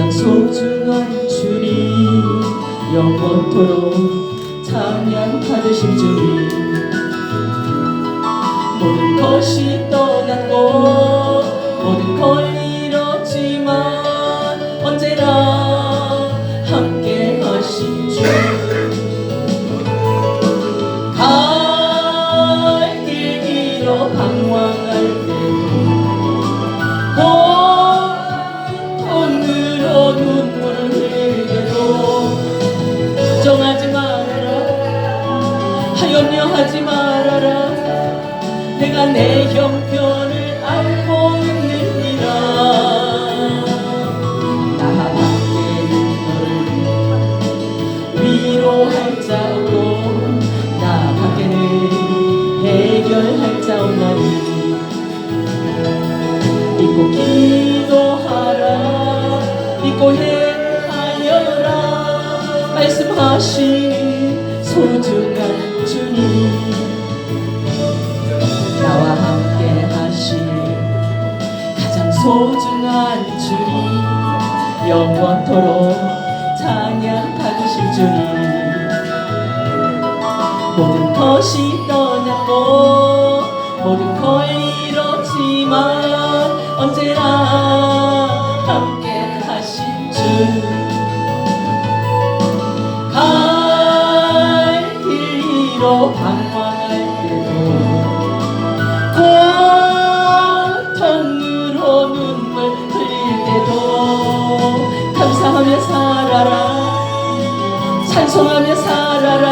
가장 소중한 주님 영원토록 찬양받으실 주님. 모든 것이 떠났고 모든 걸 잃었지만 언제나 함께 하신 주. 하염려하지 말아라. 내가 내 형편을 알고 있느니라. 나 밖에는 너를 위로할 자 없고 나 밖에는 해결할 자 없나니 믿고 기도하라. 믿고 행하여라. 말씀하신 소중한 주님 소중한 주님 영원토록 찬양 받으실 주님. 모든 것이 떠났고 모든 걸 잃었지만 언제나 함께 하신 주 갈 길로 방황할 때도 찬송하며 살아라.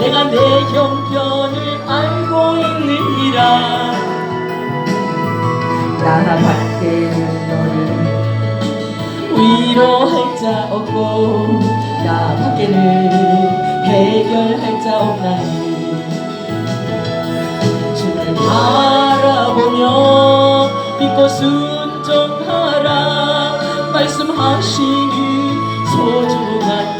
내가 내 형편을 알고 있느니라. 나 밖에는 너를 위로할 자 없고 나 밖에는 해결할 자 없나니. 주를 바라보며 믿고 순종하라. 말씀하시니 소중한